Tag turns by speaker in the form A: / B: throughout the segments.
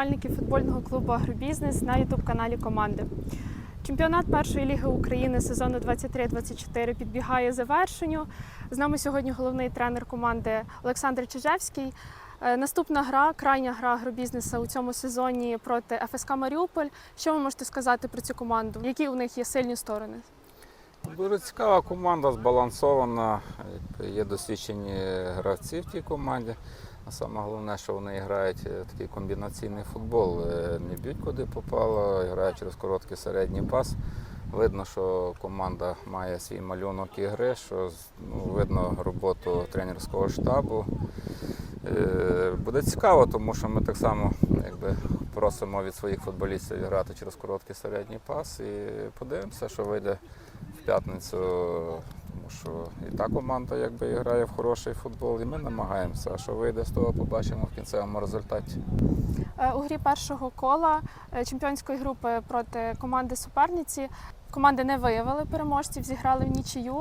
A: вболівальників футбольного клубу Агробізнес на ютуб-каналі команди. Чемпіонат першої ліги України сезону 23-24 підбігає завершенню. З нами сьогодні головний тренер команди Олександр Чижевський. Е, Наступна гра, крайня гра агробізнеса у цьому сезоні проти ФСК Маріуполь. Що ви можете сказати про цю команду? Які у них є сильні сторони?
B: Дуже цікава команда, збалансована. Є досвідчені гравці в тій команді. А саме головне, що вони грають е, такий комбінаційний футбол. Е, Не б'ють куди попало, грають через короткий середній пас. Видно, що команда має свій малюнок ігри, що ну, видно роботу тренерського штабу. Е, Буде цікаво, тому що ми так само якби, просимо від своїх футболістів грати через короткий середній пас і подивимося, що вийде в п'ятницю, що і та команда якби грає в хороший футбол, і ми намагаємося. А що вийде з того, побачимо в кінцевому результаті.
A: Е, У грі першого кола е, чемпіонської групи проти команди суперниці команди не виявили переможців, зіграли в нічию.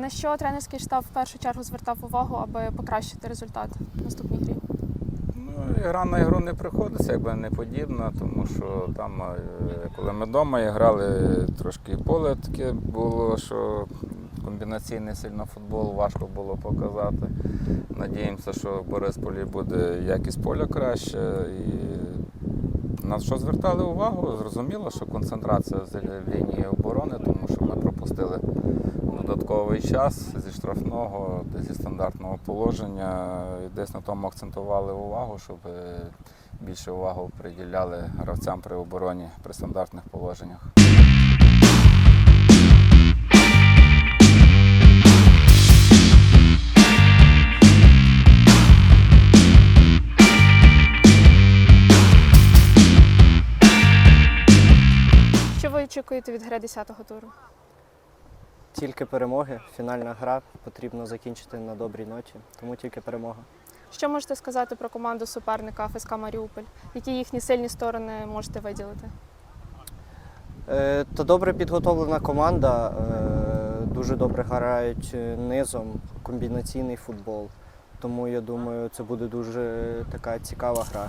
A: На що тренерський штаб в першу чергу звертав увагу, аби покращити результат в наступній грі?
B: Ну, гра на ігру не приходиться, якби не подібна, тому що там, е, коли ми вдома грали, трошки поле таке було, що комбінаційний сильно футбол важко було показати. Надіємося, що в Борисполі буде якість поля краще. І на що звертали увагу, зрозуміло, що концентрація з лінії оборони, тому що ми пропустили додатковий час зі штрафного, зі стандартного положення. І десь на тому акцентували увагу, щоб більше увагу приділяли гравцям при обороні при стандартних положеннях.
A: Очікуєте від гри 10-го туру?
C: Тільки перемоги, фінальна гра, потрібно закінчити на добрій ноті, тому тільки перемога.
A: Що можете сказати про команду суперника ФСК Маріуполь? Які їхні сильні сторони можете виділити?
C: Е, Та добре підготовлена команда, е, дуже добре грають е, низом, комбінаційний футбол. Тому я думаю, це буде дуже така цікава гра.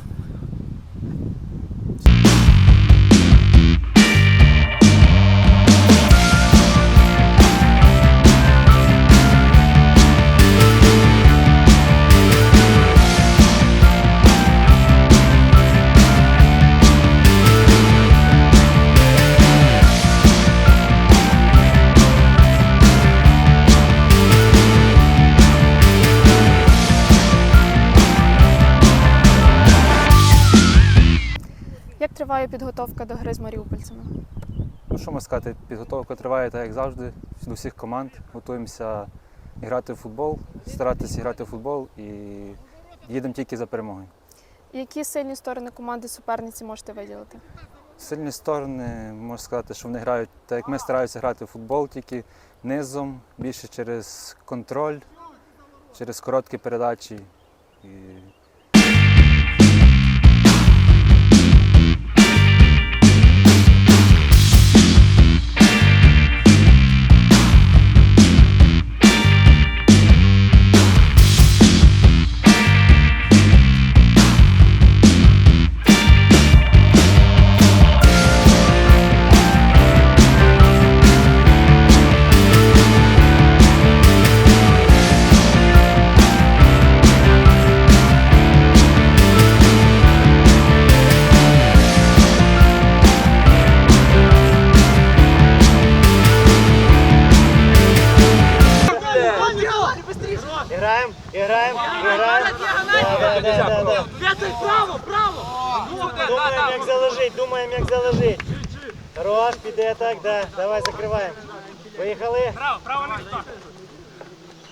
A: Триває підготовка до гри з маріупольцями?
D: Ну, що можна сказати, підготовка триває так, як завжди, до всіх команд. Готуємося грати в футбол, старатися грати в футбол і їдемо тільки за перемогою.
A: Які сильні сторони команди суперниці можете виділити?
D: Сильні сторони, можна сказати, що вони грають так, як ми стараємося грати в футбол, тільки низом, більше через контроль, через короткі передачі. І
C: Да, да, да, да.
E: Право, право!
C: Думаємо, як заложити, думаємо, як заложити. Хорош, піде так, да. Давай закриваємо. Поїхали.
E: Право, право на что?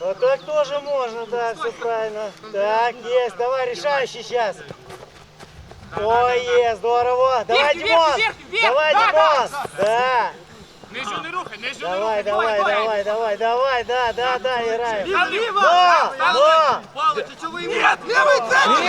C: Вот так тоже можно, да, все правильно. Так, есть, давай, решающий сейчас. Ой, есть, здорово. Давай,
E: вверх,
C: Димон.
E: вверх, вверх.
C: Давай,
E: Да,
C: Димон. Да.
E: Нижу не рухай, нижу не
C: Давай,
E: рухай.
C: давай, давай, давай, давай, да, да, да, играем.
E: Налево!
C: да. но.
E: Павлович, а Ні, вы Нет, левый центр!